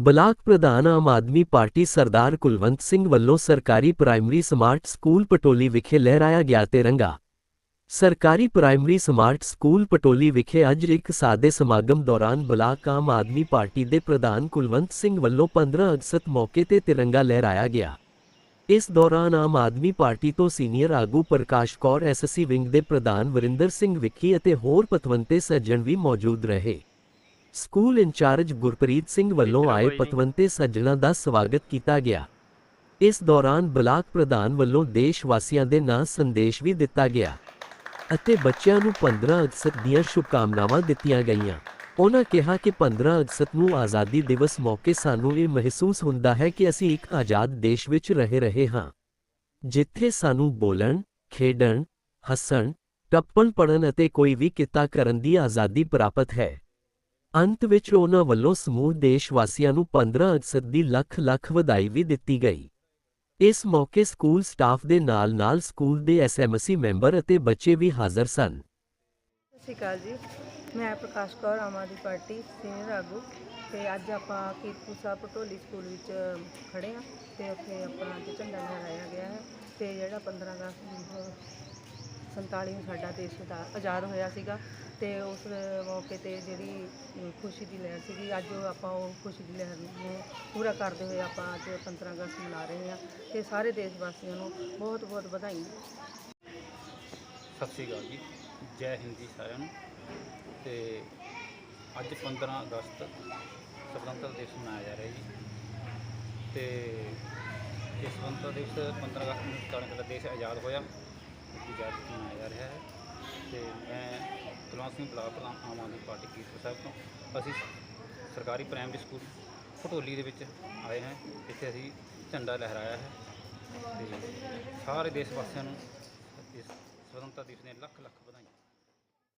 Block ਪ੍ਰਧਾਨ Aam Aadmi party Sardar Kulwant Singh ਵੱਲੋਂ ਸਰਕਾਰੀ ਪ੍ਰਾਇਮਰੀ ਸਮਾਰਟ ਸਕੂਲ ਪਟੋਲੀ ਵਿਖੇ ਲਹਿਰਾਇਆ ਗਿਆ ਤਿਰੰਗਾ। ਸਰਕਾਰੀ ਪ੍ਰਾਇਮਰੀ ਸਮਾਰਟ ਸਕੂਲ ਪਟੋਲੀ ਵਿਖੇ ਅੱਜ ਇੱਕ ਸਾਦੇ ਸਮਾਗਮ ਦੌਰਾਨ ਬਲਾਕ ਆਮ ਆਦਮੀ ਪਾਰਟੀ ਦੇ ਪ੍ਰਧਾਨ ਕੁਲਵੰਤ ਸਿੰਘ ਵੱਲੋਂ 15 ਅਗਸਤ ਮੌਕੇ ਤੇ ਤਿਰੰਗਾ ਲਹਿਰਾਇਆ ਗਿਆ। ਇਸ ਦੌਰਾਨ ਆਮ ਆਦਮੀ ਪਾਰਟੀ ਤੋਂ ਸੀਨੀਅਰ ਆਗੂ ਪ੍ਰਕਾਸ਼ ਕੌਰ ਐਸਐਸਸੀ ਵਿੰਗ ਦੇ ਪ੍ਰਧਾਨ ਵਰਿੰਦਰ ਸਿੰਘ ਵਿੱਕੀ ਅਤੇ ਹੋਰ ਪਤਵੰਤੇ ਸੱਜਣ ਵੀ ਮੌਜੂਦ ਰਹੇ। ਸਕੂਲ ਇੰਚਾਰਜ ਗੁਰਪ੍ਰੀਤ ਸਿੰਘ ਵੱਲੋਂ ਆਏ ਪਤਵੰਤੇ ਸੱਜਣਾਂ ਦਾ ਸਵਾਗਤ ਕੀਤਾ ਗਿਆ। ਇਸ ਦੌਰਾਨ ਬਲਾਕ ਪ੍ਰਧਾਨ ਵੱਲੋਂ ਦੇਸ਼ ਵਾਸੀਆਂ ਦੇ ਨਾਂ ਸੰਦੇਸ਼ ਵੀ ਦਿੱਤਾ ਗਿਆ ਅਤੇ ਬੱਚਿਆਂ ਨੂੰ 15 ਅਗਸਤ ਦੀਆਂ ਸ਼ੁਭਕਾਮਨਾਵਾਂ ਦਿੱਤੀਆਂ ਗਈਆਂ। ਉਹਨਾਂ ਕਿਹਾ ਕਿ 15 ਅਗਸਤ ਨੂੰ ਆਜ਼ਾਦੀ ਦਿਵਸ ਮੌਕੇ ਸਾਨੂੰ ਇਹ ਮਹਿਸੂਸ ਹੁੰਦਾ ਹੈ ਕਿ ਅਸੀਂ ਇੱਕ ਆਜ਼ਾਦ ਦੇਸ਼ ਵਿੱਚ ਰਹਿ ਰਹੇ ਹਾਂ। ਜਿੱਥੇ ਸਾਨੂੰ ਬੋਲਣ ਖੇਡਣ ਹੱਸਣ ਟੱਪਣ ਪੜਨ ਅਤੇ ਕੋਈ ਵੀ ਕਿੱਤਾ ਕਰਨ ਦੀ ਆਜ਼ਾਦੀ ਪ੍ਰਾਪਤ ਹੈ। ਅੰਤ ਵਿੱਚ ਉਹਨਾਂ ਵੱਲੋਂ ਸਮੂਹ ਦੇਸ਼ ਵਾਸੀਆਂ ਨੂੰ 15 ਅਗਸਤ ਦੀ ਲੱਖ ਲੱਖ ਵਧਾਈ ਵੀ ਦਿੱਤੀ ਗਈ। ਇਸ ਮੌਕੇ ਸਕੂਲ ਸਟਾਫ ਦੇ ਨਾਲ-ਨਾਲ ਸਕੂਲ ਦੇ ਐਸਐਮਸੀ ਮੈਂਬਰ ਅਤੇ ਬੱਚੇ ਵੀ ਹਾਜ਼ਰ ਸਨ। ਸਤਿ ਸ਼੍ਰੀ ਅਕਾਲ ਜੀ। ਮੈਂ ਪ੍ਰਕਾਸ਼ ਕੌਰ, ਆਮ ਆਦਮੀ ਪਾਰਟੀ ਸੀਨੀਅਰ ਆਗੂ। ਤੇ ਅੱਜ ਆਪਾਂ ਕੀਰਤਪੁਰ ਸਾਹਿਬ ਪਟੋਲੀ ਸਕੂਲ ਵਿੱਚ ਖੜੇ ਆ ਤੇ ਉੱਥੇ ਆਪਣਾ ਝੰਡਾ ਲਹਿਰਾਇਆ ਗਿਆ ਹੈ। ਤੇ ਜਿਹੜਾ 15 ਅਗਸਤ 47 ਨੂੰ ਸਾਡਾ ਦੇਸ਼ ਦਾ ਆਜ਼ਾਦ ਹੋਇਆ ਸੀਗਾ ਤੇ ਉਸ ਮੌਕੇ ਤੇ ਜਿਹੜੀ ਖੁਸ਼ੀ ਦੀ ਲਹਿਰ ਸੀਗੀ, ਅੱਜ ਉਹ ਆਪਾਂ ਉਹ ਖੁਸ਼ੀ ਦੀ ਲਹਿਰ ਨੂੰ ਪੂਰਾ ਕਰਦੇ ਹੋਏ ਆਪਾਂ ਅੱਜ 15 ਅਗਸਤ ਮਨਾ ਰਹੇ ਹਾਂ ਤੇ ਸਾਰੇ ਦੇਸ਼ ਵਾਸੀਆਂ ਨੂੰ ਬਹੁਤ ਬਹੁਤ ਵਧਾਈ ਸਤਿ ਸ਼੍ਰੀ ਅਕਾਲ ਜੀ, ਜੈ ਹਿੰਦ ਜੀ ਸਾਰਿਆਂ ਨੂੰ। ਤੇ ਅੱਜ 15 ਅਗਸਤ ਸੁਤੰਤਰ ਦਿਵਸ ਮਨਾਇਆ ਜਾ ਰਿਹਾ ਜੀ। ਤੇ ਇਸ ਸੁਤੰਤਰ ਦਿਵਸ 15 ਅਗਸਤ ਨੂੰ ਸਾਡਾ ਦੇਸ਼ ਆਜ਼ਾਦ ਹੋਇਆ। ਇਸ ਦੀ ਮਨਾਇਆ ਜਾ ਰਿਹਾ ਹੈ ਤੇ ਮੈਂ ਕੁਲਵੰਤ ਸਿੰਘ ਬਲਾਕ ਪ੍ਰਧਾਨ ਆਮ ਆਦਮੀ ਪਾਰਟੀ ਕੀਰਤਪੁਰ ਸਾਹਿਬ ਤੋਂ। ਅਸੀਂ ਸਰਕਾਰੀ ਪ੍ਰਾਇਮਰੀ ਸਕੂਲ ਭਟੋਲੀ ਦੇ ਵਿੱਚ ਆਏ ਹਾਂ। ਇੱਥੇ ਅਸੀਂ ਝੰਡਾ ਲਹਿਰਾਇਆ ਹੈ ਤੇ ਸਾਰੇ ਦੇਸ਼ ਵਾਸੀਆਂ ਨੂੰ ਇਸ ਸੁਤੰਤਰਤਾ ਦਿਵਸ ਦੀਆਂ ਲੱਖ ਲੱਖ ਵਧਾਈਆਂ।